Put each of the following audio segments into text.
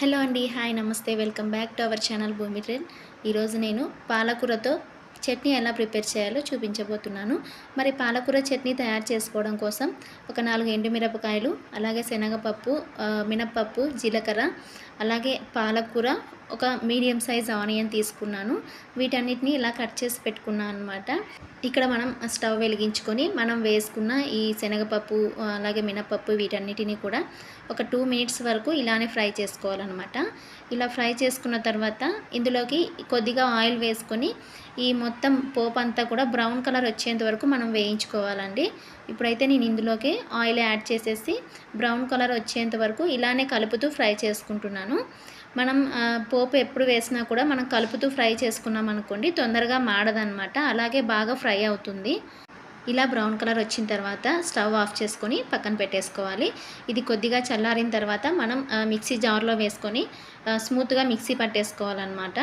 Hello అండి hi నమస్తే welcome back to our channel Bhoomi trend. ఈరోజు నేను పాలకూరతో చట్నీ ఎలా ప్రిపేర్ చేయాలో చూపించబోతున్నాను. మరి పాలకూర చట్నీ తయారు చేసుకోవడం కోసం ఒక నాలుగు ఎండుమిరపకాయలు అలాగే శనగపప్పు మినప్పప్పు జీలకర్ర అలాగే పాలకూర ఒక మీడియం సైజ్ ఆనియన్ తీసుకున్నాను. వీటన్నిటిని ఇలా కట్ చేసి పెట్టుకున్నాను అనమాట ఇక్కడ మనం స్టవ్ వెలిగించుకొని మనం వేసుకున్న ఈ శనగపప్పు అలాగే మినపప్పు వీటన్నిటిని కూడా ఒక టూ మినిట్స్ వరకు ఇలానే ఫ్రై చేసుకోవాలన్నమాట. ఇలా ఫ్రై చేసుకున్న తర్వాత ఇందులోకి కొద్దిగా ఆయిల్ వేసుకొని ఈ మొత్తం పోపు అంతా కూడా బ్రౌన్ కలర్ వచ్చేంత వరకు మనం వేయించుకోవాలండి. ఇప్పుడైతే నేను ఇందులోకి ఆయిల్ యాడ్ చేసేసి బ్రౌన్ కలర్ వచ్చేంత వరకు ఇలానే కలుపుతూ ఫ్రై చేసుకుంటున్నాను. మనం పోపు ఎప్పుడు వేసినా కూడా మనం కలుపుతూ ఫ్రై చేసుకున్నాం అనుకోండి తొందరగా మాడదనమాట. అలాగే బాగా ఫ్రై అవుతుంది. ఇలా బ్రౌన్ కలర్ వచ్చిన తర్వాత స్టవ్ ఆఫ్ చేసుకొని పక్కన పెట్టేసుకోవాలి. ఇది కొద్దిగా చల్లారిన తర్వాత మనం మిక్సీ జార్లో వేసుకొని స్మూత్గా మిక్సీ పట్టేసుకోవాలన్నమాట.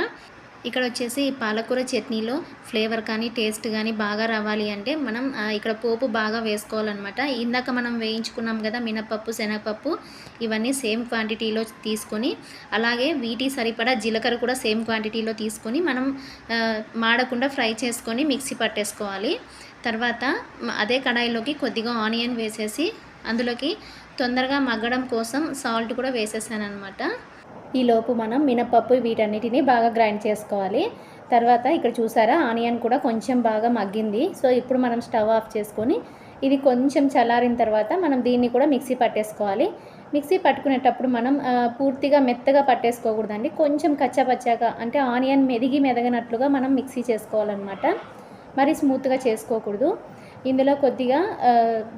ఇక్కడ వచ్చేసి పాలకూర చట్నీలో ఫ్లేవర్ కానీ టేస్ట్ కానీ బాగా రావాలి అంటే మనం ఇక్కడ పోపు బాగా వేసుకోవాలన్నమాట. ఇందాక మనం వేయించుకున్నాం కదా మినపప్పు శనగపప్పు ఇవన్నీ సేమ్ క్వాంటిటీలో తీసుకొని అలాగే వీటి సరిపడా జీలకర్ర కూడా సేమ్ క్వాంటిటీలో తీసుకొని మనం మాడకుండా ఫ్రై చేసుకొని మిక్సీ పట్టేసుకోవాలి. తర్వాత అదే కడాయిలోకి కొద్దిగా ఆనియన్ వేసేసి అందులోకి తొందరగా మగ్గడం కోసం సాల్ట్ కూడా వేసేసాను అనమాట ఈలోపు మనం మినపప్పు వీటన్నిటిని బాగా గ్రైండ్ చేసుకోవాలి. తర్వాత ఇక్కడ చూసారా ఆనియన్ కూడా కొంచెం బాగా మగ్గింది. సో ఇప్పుడు మనం స్టవ్ ఆఫ్ చేసుకొని ఇది కొంచెం చల్లారిన తర్వాత మనం దీన్ని కూడా మిక్సీ పట్టేసుకోవాలి. మిక్సీ పట్టుకునేటప్పుడు మనం పూర్తిగా మెత్తగా పట్టేసుకోకూడదండి. కొంచెం కచ్చాపచ్చాగా అంటే ఆనియన్ మెదిగి మెదగనట్లుగా మనం మిక్సీ చేసుకోవాలన్నమాట. మరి స్మూత్గా చేసుకోకూడదు. ఇందులో కొద్దిగా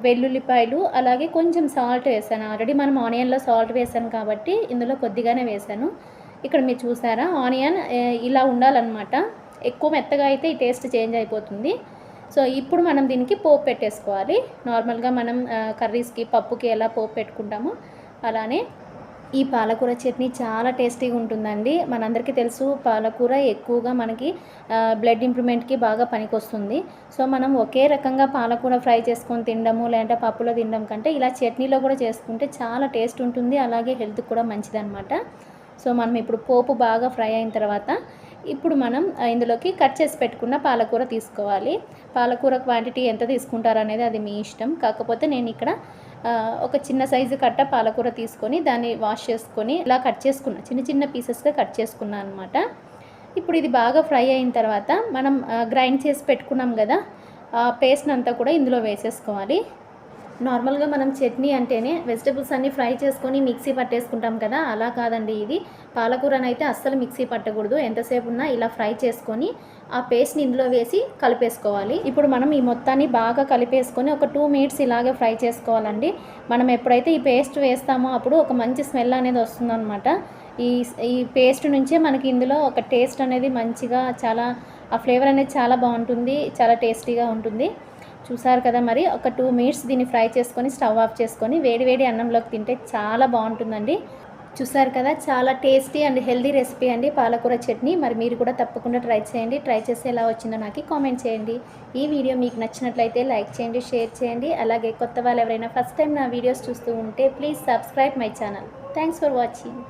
వెల్లుల్లిపాయలు అలాగే కొంచెం సాల్ట్ వేసాను. ఆల్రెడీ మనం ఆనియన్లో సాల్ట్ వేసాను కాబట్టి ఇందులో కొద్దిగానే వేసాను. ఇక్కడ మీరు చూసారా ఆనియన్ ఇలా ఉండాలన్నమాట. ఎక్కువ మెత్తగా అయితే ఈ టేస్ట్ చేంజ్ అయిపోతుంది. సో ఇప్పుడు మనం దీనికి పోపు పెట్టేసుకోవాలి. నార్మల్గా మనం కర్రీస్కి పప్పుకి ఎలా పోపు పెట్టుకుంటామో అలానే ఈ పాలకూర చట్నీ చాలా టేస్టీగా ఉంటుందండి. మనందరికీ తెలుసు పాలకూర ఎక్కువగా మనకి బ్లడ్ ఇంప్రూవ్మెంట్కి బాగా పనికొస్తుంది. సో మనం ఒకే రకంగా పాలకూర ఫ్రై చేసుకొని తినడము లేదంటే పప్పులో తినడం కంటే ఇలా చట్నీలో కూడా చేసుకుంటే చాలా టేస్ట్ ఉంటుంది. అలాగే హెల్త్కి కూడా మంచిదన్నమాట. సో మనం ఇప్పుడు పోపు బాగా ఫ్రై అయిన తర్వాత ఇప్పుడు మనం ఇందులోకి కట్ చేసి పెట్టుకున్న పాలకూర తీసుకోవాలి. పాలకూర క్వాంటిటీ ఎంత తీసుకుంటారు అనేది అది మీ ఇష్టం. కాకపోతే నేను ఇక్కడ ఒక చిన్న సైజు కట్ట పాలకూర తీసుకొని దాన్ని వాష్ చేసుకొని ఇలా కట్ చేసుకున్నా చిన్న చిన్న పీసెస్గా కట్ చేసుకున్నా అనమాట ఇప్పుడు ఇది బాగా ఫ్రై అయిన తర్వాత మనం గ్రైండ్ చేసి పెట్టుకున్నాం కదా ఆ పేస్ట్ అంతా కూడా ఇందులో వేసేసుకోవాలి. నార్మల్గా మనం చట్నీ అంటేనే వెజిటబుల్స్ అన్నీ ఫ్రై చేసుకొని మిక్సీ పట్టేసుకుంటాం కదా అలా కాదండి ఇది. పాలకూరనైతే అయితే అస్సలు మిక్సీ పట్టకూడదు. ఎంతసేపు ఉన్నా ఇలా ఫ్రై చేసుకొని ఆ పేస్ట్ని ఇందులో వేసి కలిపేసుకోవాలి. ఇప్పుడు మనం ఈ మొత్తాన్ని బాగా కలిపేసుకొని ఒక టూ మినిట్స్ ఇలాగే ఫ్రై చేసుకోవాలండి. మనం ఎప్పుడైతే ఈ పేస్ట్ వేస్తామో అప్పుడు ఒక మంచి స్మెల్ అనేది వస్తుందన్నమాట. ఈ ఈ పేస్ట్ నుంచే మనకి ఇందులో ఒక టేస్ట్ అనేది మంచిగా చాలా ఆ ఫ్లేవర్ అనేది చాలా బాగుంటుంది చాలా టేస్టీగా ఉంటుంది. చూసారు కదా మరి ఒక టూ మినిట్స్ దీన్ని ఫ్రై చేసుకొని స్టవ్ ఆఫ్ చేసుకొని వేడి వేడి అన్నంలోకి తింటే చాలా బాగుంటుందండి. చూసారు కదా చాలా టేస్టీ అండ్ హెల్దీ రెసిపీ అండి పాలకూర చట్నీ. మరి మీరు కూడా తప్పకుండా ట్రై చేయండి. ట్రై చేసి ఎలా వచ్చిందో నాకు కామెంట్ చేయండి. ఈ వీడియో మీకు నచ్చినట్లయితే లైక్ చేయండి షేర్ చేయండి. అలాగే కొత్త వాళ్ళు ఎవరైనా ఫస్ట్ టైం నా వీడియోస్ చూస్తూ ఉంటే please subscribe my channel. Thanks for watching.